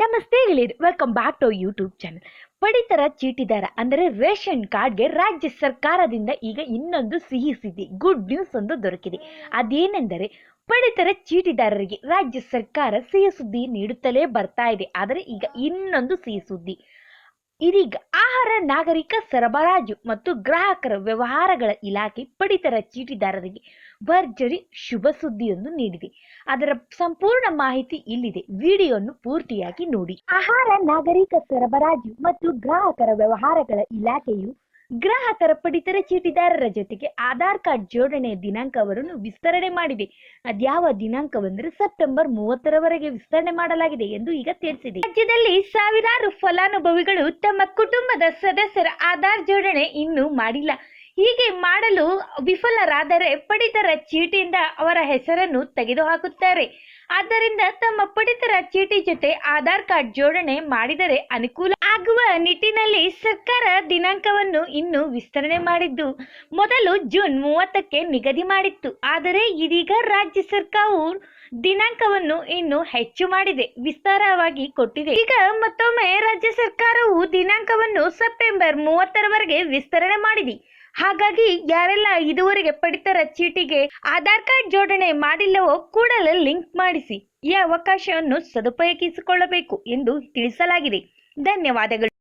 ನಮಸ್ತೆ ಗೆಳೆಯರು welcome back to YouTube channel ಪಡಿತರ ಚೀಟಿದಾರ ಅಂದರೆ ರೇಷನ್ ಕಾರ್ಡ್ಗೆ ರಾಜ್ಯ ಸರ್ಕಾರದಿಂದ ಈಗ ಇನ್ನೊಂದು ಸಿಹಿ ಸುದ್ದಿ ಗುಡ್ ನ್ಯೂಸ್ ಒಂದು ದೊರಕಿದೆ. ಅದೇನೆಂದರೆ ಪಡಿತರ ಚೀಟಿದಾರರಿಗೆ ರಾಜ್ಯ ಸರ್ಕಾರ ಸಿಹಿ ಸುದ್ದಿ ನೀಡುತ್ತಲೇ ಬರ್ತಾ ಇದೆ. ಆದರೆ ಈಗ ಇನ್ನೊಂದು ಸಿಹಿ ಸುದ್ದಿ. ಇದೀಗ ಆಹಾರ, ನಾಗರಿಕ ಸರಬರಾಜು ಮತ್ತು ಗ್ರಾಹಕರ ವ್ಯವಹಾರಗಳ ಇಲಾಖೆ ಪಡಿತರ ಚೀಟಿದಾರರಿಗೆ ಭರ್ಜರಿ ಶುಭ ಸುದ್ದಿಯೊಂದು ನೀಡಿದೆ. ಅದರ ಸಂಪೂರ್ಣ ಮಾಹಿತಿ ಇಲ್ಲಿದೆ. ವಿಡಿಯೋವನ್ನು ಪೂರ್ತಿಯಾಗಿ ನೋಡಿ. ಆಹಾರ, ನಾಗರಿಕ ಸರಬರಾಜು ಮತ್ತು ಗ್ರಾಹಕರ ವ್ಯವಹಾರಗಳ ಇಲಾಖೆಯು ಗ್ರಾಹಕರ ಪಡಿತರ ಚೀಟಿದಾರರ ಜೊತೆಗೆ ಆಧಾರ್ ಕಾರ್ಡ್ ಜೋಡಣೆಯ ದಿನಾಂಕವನ್ನು ವಿಸ್ತರಣೆ ಮಾಡಿದೆ. ಅದ್ಯಾವ ದಿನಾಂಕವೆಂದರೆ ಸೆಪ್ಟೆಂಬರ್ ಮೂವತ್ತರವರೆಗೆ ವಿಸ್ತರಣೆ ಮಾಡಲಾಗಿದೆ ಎಂದು ಈಗ ತಿಳಿಸಿದೆ. ರಾಜ್ಯದಲ್ಲಿ ಸಾವಿರಾರು ಫಲಾನುಭವಿಗಳು ತಮ್ಮ ಕುಟುಂಬದ ಸದಸ್ಯರ ಆಧಾರ್ ಜೋಡಣೆ ಇನ್ನೂ ಮಾಡಿಲ್ಲ. ಹೀಗೆ ಮಾಡಲು ವಿಫಲರಾದರೆ ಪಡಿತರ ಚೀಟಿಯಿಂದ ಅವರ ಹೆಸರನ್ನು ತೆಗೆದುಹಾಕುತ್ತಾರೆ. ಆದ್ದರಿಂದ ತಮ್ಮ ಪಡಿತರ ಚೀಟಿ ಜೊತೆ ಆಧಾರ್ ಕಾರ್ಡ್ ಜೋಡಣೆ ಮಾಡಿದರೆ ಅನುಕೂಲ ಆಗುವ ನಿಟ್ಟಿನಲ್ಲಿ ಸರ್ಕಾರ ದಿನಾಂಕವನ್ನು ಇನ್ನು ವಿಸ್ತರಣೆ ಮಾಡಿದ್ದು, ಮೊದಲು ಜೂನ್ ಮೂವತ್ತಕ್ಕೆ ನಿಗದಿ ಮಾಡಿತ್ತು. ಆದರೆ ಇದೀಗ ರಾಜ್ಯ ಸರ್ಕಾರವು ದಿನಾಂಕವನ್ನು ಇನ್ನು ಹೆಚ್ಚು ಮಾಡಿದೆ, ವಿಸ್ತಾರವಾಗಿ ಕೊಟ್ಟಿದೆ. ಈಗ ಮತ್ತೊಮ್ಮೆ ರಾಜ್ಯ ಸರ್ಕಾರವು ದಿನಾಂಕವನ್ನು ಸೆಪ್ಟೆಂಬರ್ ಮೂವತ್ತರವರೆಗೆ ವಿಸ್ತರಣೆ ಮಾಡಿದೆ. ಹಾಗಾಗಿ ಯಾರೆಲ್ಲ ಇದುವರೆಗೆ ಪಡಿತರ ಚೀಟಿಗೆ ಆಧಾರ್ ಕಾರ್ಡ್ ಜೋಡಣೆ ಮಾಡಿಲ್ಲವೋ ಕೂಡಲೇ ಲಿಂಕ್ ಮಾಡಿಸಿ. ಈ ಅವಕಾಶವನ್ನು ಸದುಪಯೋಗಿಸಿಕೊಳ್ಳಬೇಕು ಎಂದು ತಿಳಿಸಲಾಗಿದೆ. ಧನ್ಯವಾದಗಳು.